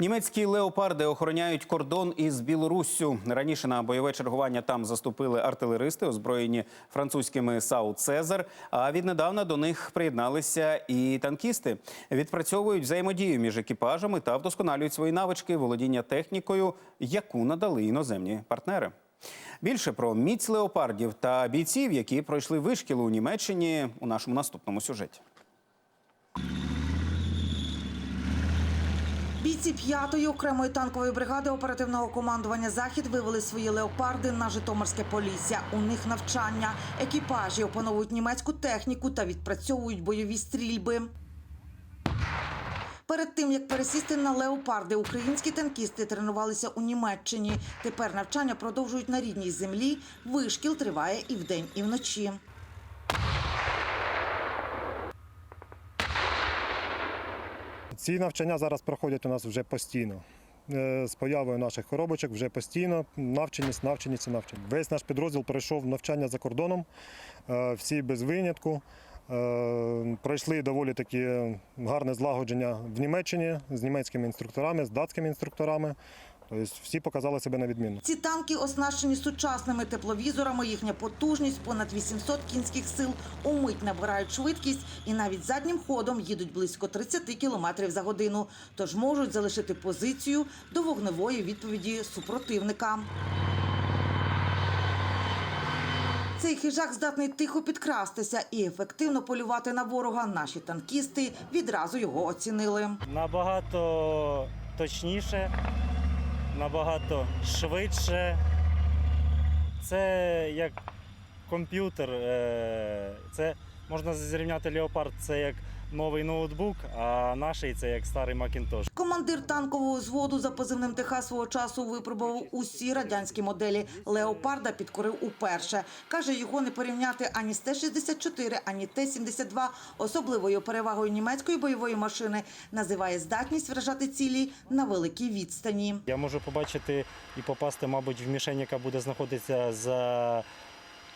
Німецькі леопарди охороняють кордон із Білоруссю. Раніше на бойове чергування там заступили артилеристи, озброєні французькими САУ Цезар. А віднедавна до них приєдналися і танкісти. Відпрацьовують взаємодію між екіпажами та вдосконалюють свої навички володіння технікою, яку надали іноземні партнери. Більше про міць леопардів та бійців, які пройшли вишкіл у Німеччині, у нашому наступному сюжеті. Бійці п'ятої окремої танкової бригади оперативного командування Захід вивели свої леопарди на Житомирське Полісся. У них навчання. Екіпажі опановують німецьку техніку та відпрацьовують бойові стрільби. Перед тим як пересісти на леопарди, українські танкісти тренувалися у Німеччині. Тепер навчання продовжують на рідній землі. Вишкіл триває і вдень, і вночі. Ці навчання зараз проходять у нас вже постійно. Е, З появою наших коробочок вже постійно навченість, навченість і навченість. Весь наш підрозділ пройшов навчання за кордоном, е, всі без винятку. Е, Пройшли доволі таки гарне злагодження в Німеччині з німецькими інструкторами, з датськими інструкторами. Всі показали себе на відмінно. Ці танки оснащені сучасними тепловізорами. Їхня потужність понад 800 кінських сил. Умить набирають швидкість і навіть заднім ходом їдуть близько 30 км за годину. Тож можуть залишити позицію до вогневої відповіді супротивника. Цей хижак здатний тихо підкрастися і ефективно полювати на ворога. Наші танкісти відразу його оцінили. набагато точніше, набагато швидше. Це як комп'ютер. е, Це можна зрівняти Леопард, це як новий ноутбук, а наш це як старий Macintosh. Командир танкового зводу за позивним ТХ свого часу випробував усі радянські моделі. Леопарда підкорив уперше. Каже, його не порівняти ані з Т-64, ані Т-72. Особливою перевагою німецької бойової машини називає здатність вражати цілі на великій відстані. Я можу побачити і попасти, мабуть, в мішень, яка буде знаходитися за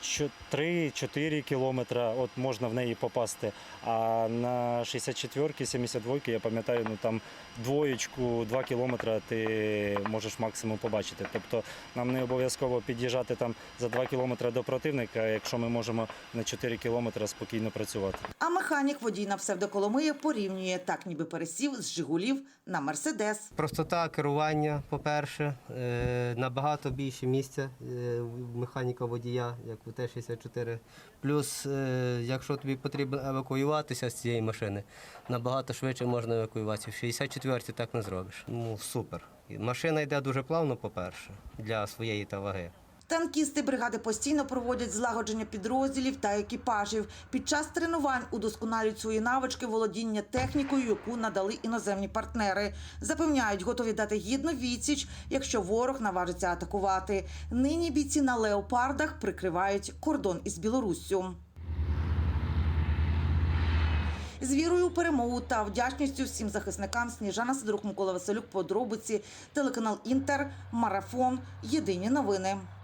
3-4 кілометри, от можна в неї попасти. А на 64-ки, 72-ки, я пам'ятаю, ну там двоєчку, 2 кілометри ти можеш максимум побачити. Тобто нам не обов'язково під'їжджати там за 2 кілометри до противника, якщо ми можемо на 4 кілометри спокійно працювати. А механік водій на псевдоколомиї порівнює так, ніби пересів з Жигулів на Мерседес. Простота керування, по-перше, е, набагато більше місця е, механіка водія, як у Т-64. Плюс, е, якщо тобі потрібно евакуюватися з цієї машини, набагато швидше можна евакуюватися. В 64-й так не зробиш. Ну, супер. Машина йде дуже плавно, по-перше, для своєї та ваги. Танкісти бригади постійно проводять злагодження підрозділів та екіпажів. Під час тренувань удосконалюють свої навички володіння технікою, яку надали іноземні партнери. Запевняють, готові дати гідну відсіч, якщо ворог наважиться атакувати. Нині бійці на леопардах прикривають кордон із Білоруссю. З вірою у перемогу та вдячністю всім захисникам Сніжана Сидорук, Микола Василюк, подробиці, телеканал Інтер, Марафон. Єдині новини.